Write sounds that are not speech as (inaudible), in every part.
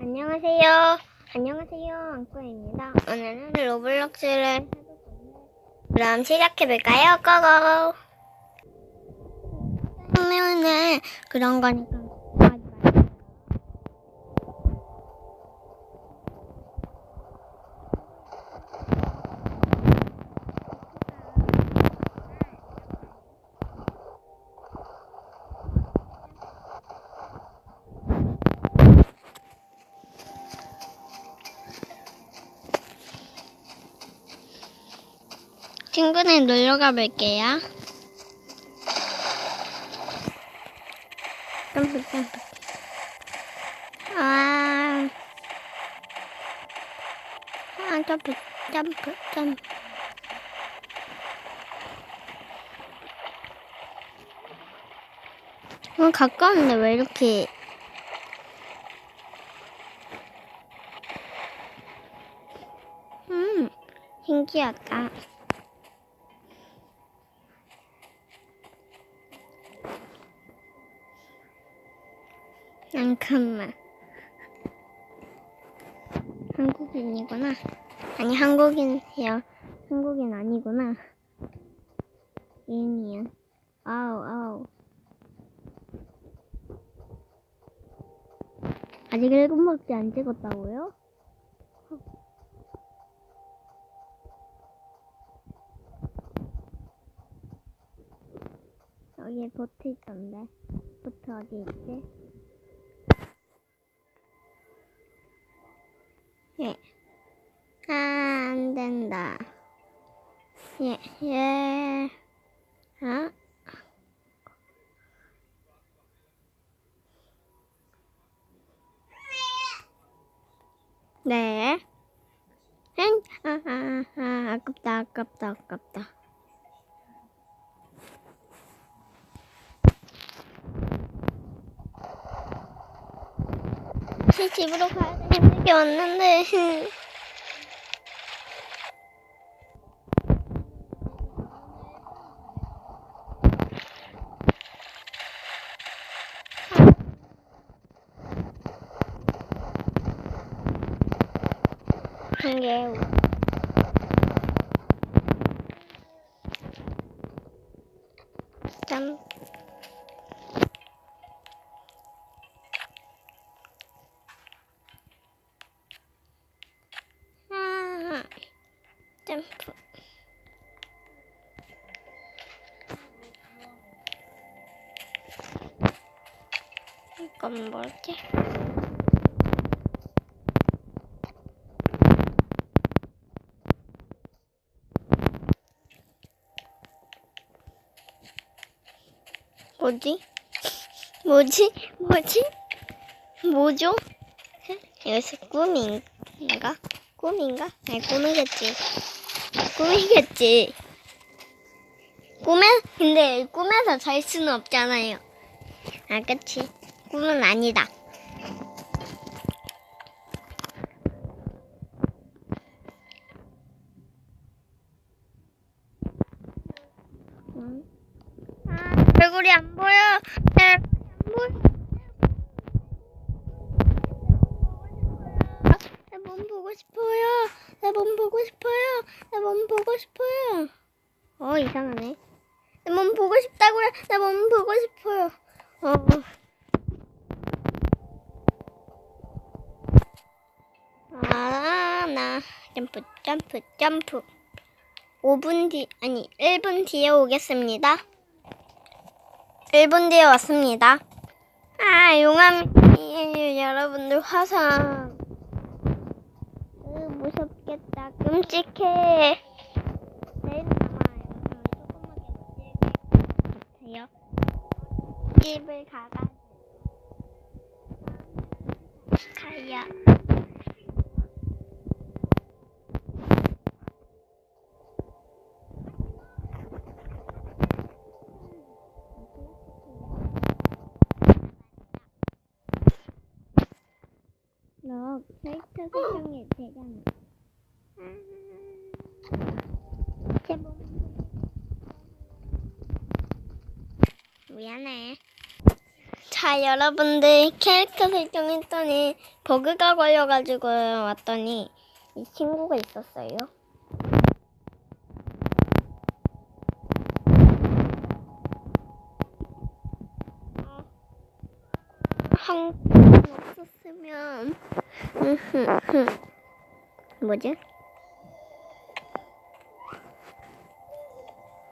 안녕하세요. 안녕하세요. 앙꼬입니다. 오늘은 로블록스를 그럼 시작해볼까요? 고고! 그러면은 그런 거니까 하지 말고. 친구네 놀러 가볼게요. 점프, 점프. 아, 아, 점프, 점프, 점프. 어, 가까운데 왜 이렇게. 음, 신기하다. 잠깐만. 한국인이구나. 아니, 한국인이야. 한국인 아니구나. 얘니야. 아우, 아우. 아직 일곱 번째 안 찍었다고요? 여기에 보트 있던데. 보트 어디 있지? 예, 예. 아? 네. 응? 아, 아, 아, 아깝다, 아깝다, 아깝다. 다시 집으로 가야 되는 게 왔는데. (laughs) 한 개. 짠. 아, 점프. 이건 뭐지? 뭐지? 뭐지? 뭐죠? 여기서 꿈인가? 꿈인가? 아니 꿈이겠지. 꿈이겠지. 꿈에 근데 꿈에서 잘 수는 없잖아요. 아 그치? 꿈은 아니다. 응? 아 얼굴이 안 보여. 안 보여. 내몸 보고 싶어요. 내몸 보고 싶어요. 내몸 보고 싶어요. 어 이상하네. 내몸 보고 싶다고요. 내몸 보고 싶어요. 어. 아, 나 점프 점프 점프. 5분 뒤 아니 1분 뒤에 오겠습니다. 1분 뒤에 왔습니다. 아, 용암이 여러분들 화상. 으, 무섭겠다. 끔찍해. 내일 것 같아요. 집을 가가. 가야. 너 캐릭터 설정이 되잖아. 제 몸. 미안해. 자, 여러분들 캐릭터 설정했더니 버그가 걸려가지고 왔더니 이 친구가 있었어요. 한 으흐흐. 뭐지?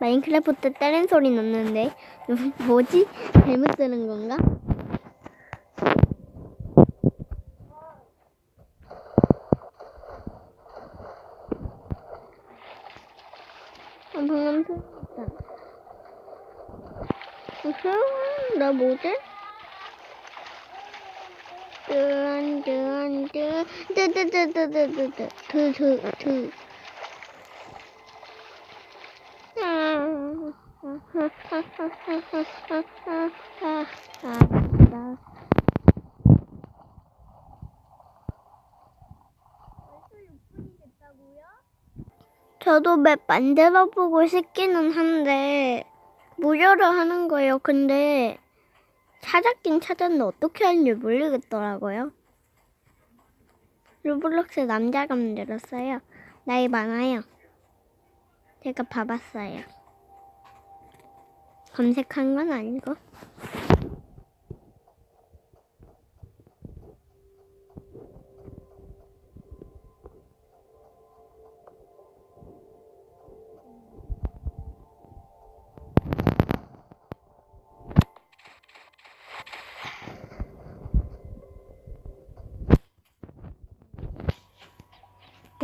마인크래프트 다른 소리 났는데 (laughs) 뭐지? 잘못 들은 건가? 아, 방금 소리 났다. 으흐, 나 뭐지? 뜨뜨뜨뜨뜨뜨뜨뜨뜨 저도 맵 만들어 보고 싶기는 한데 무료로 하는 거예요. 근데 찾았긴 찾았는데 어떻게 하는지 모르겠더라고요. 로블록스 남자가 만들었어요. 나이 많아요. 제가 봐봤어요. 검색한 건 아니고.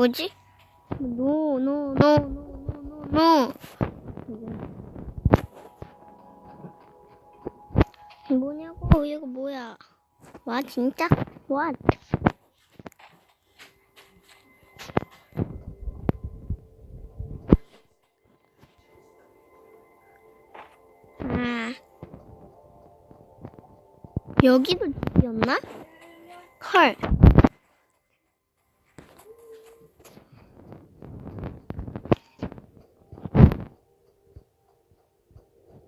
뭐지? 노, 노, 노, 노, 노, 노, 노. 뭐냐고, 이거 뭐야? 와, 진짜? 와. 아. 여기도 집이었나? 헐.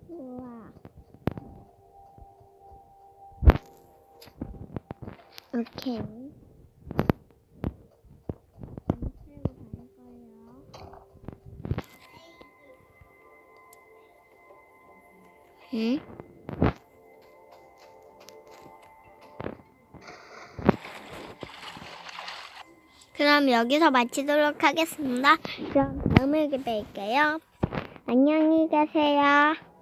우와. 오케이. 응? 그럼 여기서 마치도록 하겠습니다. 그럼 다음에 뵐게요. 안녕히 가세요.